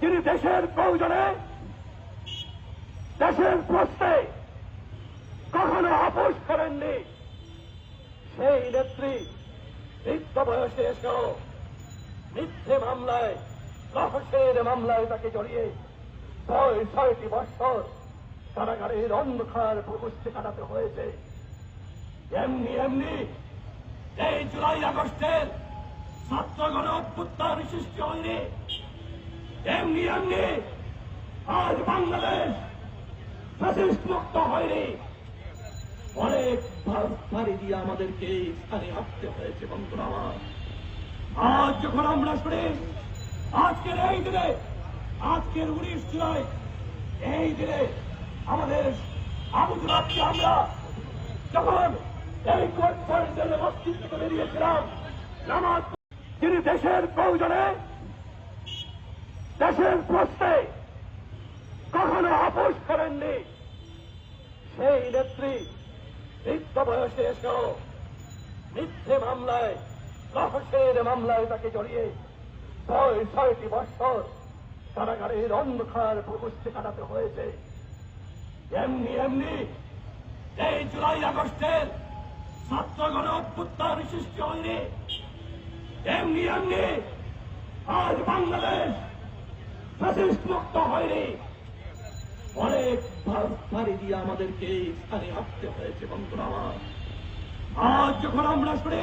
যিনি দেশের প্রয়োজনে, দেশের প্রশ্নে কখনো আপোষ করেননি। সেই নেত্রী বৃদ্ধ বয়সে এসেও মিথ্যে মামলায়, রহস্যের মামলায় তাকে জড়িয়ে ছয় ছয়টি বছর কারাগারের অন্ধকার প্রকোষ্ঠে কাটাতে হয়েছে। এমনি এমনি এই জুলাই আগস্টের ছাত্রগণ অভ্যুত্থান সৃষ্টি হয়নি। এমনি এমনি আজ বাংলাদেশ ফ্যাসিস্ট মুক্ত হয়নি। অনেক ভারী দিয়ে আমাদেরকে স্থানে আসতে হয়েছে, বন্ধুরা আমার। আজ যখন আমরা শুনি, আজকের এই দিনে, আজকের উনিশ জুলাই, এই দিনে আমাদের আবু জুলাবকে আমরা যখন এই কনফারেন্সের থেকে বেরিয়েছিলাম নামাজ যিনি দেশের প্রয়োজনে দেশের প্রশ্নে কখনো আপোষ করেননি। সেই নেত্রী বৃদ্ধ বয়সে এসেও মিথ্যে মামলায়, রহস্যের মামলায় তাকে জড়িয়ে ছয় ছয়টি বছর কারাগারের অন্ধকার প্রকোষ্ঠে কাটাতে হয়েছে। এমনি এমনি এই জুলাই আগস্টের ছাত্রগণ অভ্যুত্থান সৃষ্টি হয়নি। এমনি এমনি আজ বাংলাদেশ মুক্ত হয়নি। অনেক ভারী দিয়ে আমাদেরকে এই স্থানে আসতে হয়েছে, বন্ধুরা আমার। আজ যখন আমরা শুনি,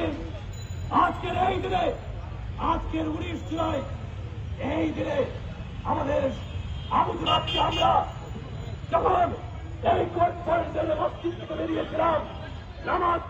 আজকের এই দিনে, আজকের উনিশ জুলাই, এই দিনে আমাদের আবু জুলাবকে আমরা যখন এই কনফারেন্সের থেকে বেরিয়েছিলাম নামাজ